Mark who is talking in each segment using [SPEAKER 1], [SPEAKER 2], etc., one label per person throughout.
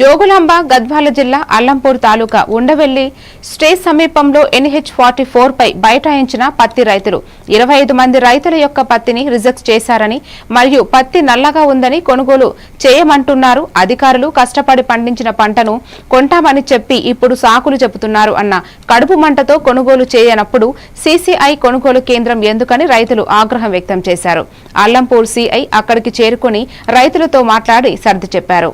[SPEAKER 1] జోగులాంబ గద్వాల జిల్లా అల్లంపూర్ తాలూకా ఉండవెల్లి స్టేజ్ సమీపంలో ఎన్హెచ్ ఫార్టీ ఫోర్ పై బైఠాయించిన పత్తి రైతులు. ఇరవై ఐదు మంది రైతుల యొక్క పత్తిని రిజెక్ట్ చేశారని మరియు పత్తి నల్లగా ఉందని కొనుగోలు చేయమంటున్నారు. అధికారులు కష్టపడి పండించిన పంటను కొంటామని చెప్పి ఇప్పుడు సాకులు చెబుతున్నారు అన్న కడుపు మంటతో కొనుగోలు చేయనప్పుడు సీసీఐ కొనుగోలు కేంద్రం ఎందుకని రైతులు ఆగ్రహం వ్యక్తం చేశారు. అల్లంపూర్ సీఐ అక్కడికి చేరుకుని రైతులతో మాట్లాడి సర్ది చెప్పారు.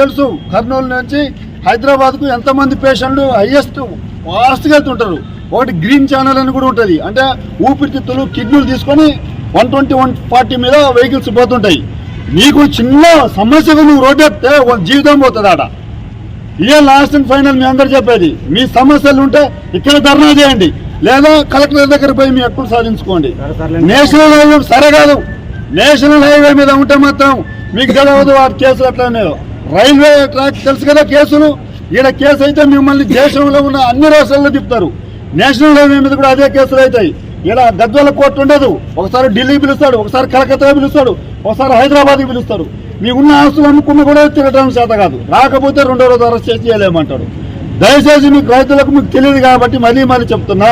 [SPEAKER 2] తెలుసు. కర్నూలు నుంచి హైదరాబాద్కు ఎంతమంది పేషెంట్లు హైయెస్ట్ ఫాస్ట్గా వెళ్తుంటారు. ఒకటి గ్రీన్ ఛానల్ అని కూడా ఉంటుంది. అంటే ఊపిరితిత్తులు కిడ్నీలు తీసుకొని వన్ ట్వంటీ వన్ ఫార్టీ మీద వెహికల్స్ పోతుంటాయి. నీకు చిన్న సమస్యకు నువ్వు రోడ్డు ఎత్తే ఒక జీవితం పోతుంది ఆడ. ఇదే లాస్ట్ అండ్ ఫైనల్ మీ అందరు చెప్పేది. మీ సమస్యలు ఉంటే ఇక్కడ ధర్నా చేయండి. లేదా కలెక్టర్ దగ్గర పోయి మీ హక్కులు సాధించుకోండి. నేషనల్ హైవే సరే కాదు. నేషనల్ హైవే మీద ఉంటే మాత్రం మీకు తెలియదు వాటి కేసులు ఎట్లా ఉన్నాయో. రైల్వే ట్రాక్ తెలుసు కదా కేసులు? ఈడ కేసు అయితే మిమ్మల్ని దేశంలో ఉన్న అన్ని రాష్ట్రాల్లో తిప్పుతారు. నేషనల్ హైవే మీద కూడా అదే కేసులు అవుతాయి. ఇలా గద్వాల కోర్టు ఉండదు. ఒకసారి ఢిల్లీ పిలుస్తాడు ఒకసారి కలకత్తా పిలుస్తాడు ఒకసారి హైదరాబాద్కి పిలుస్తాడు. మీకున్న ఆస్తులు అమ్ముకున్న కూడా తిరగడం చేత కాదు. రాకపోతే రెండో రోజు అరెస్ట్ చేసి చేయలేమంటాడు దయచేసి మీకు రైతులకు మీకు తెలియదు కాబట్టి మళ్ళీ మళ్ళీ చెప్తున్నా.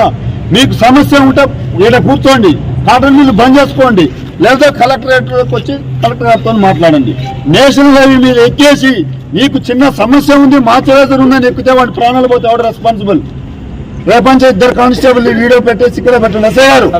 [SPEAKER 2] మీకు సమస్య ఉంటే ఈడ కూర్చోండి. కాటన్ మిల్లు బంద్ చేసుకోండి. లేదా కలెక్టరేట్లోకి వచ్చి కలెక్టర్ గారితో మాట్లాడండి. నేషనల్ హైవే మీద ఎక్కేసి నీకు చిన్న సమస్య ఉంది మా చేతులు ఉందని ఎక్కితే వాడి ప్రాణాలు పోతే ఎవడు రెస్పాన్సిబుల్ రేపంచే ఇద్దరు కానిస్టేబుల్ వీడియో పెట్టేసి ఇక్కడ పెట్టండి. ఎస్ఐ గారు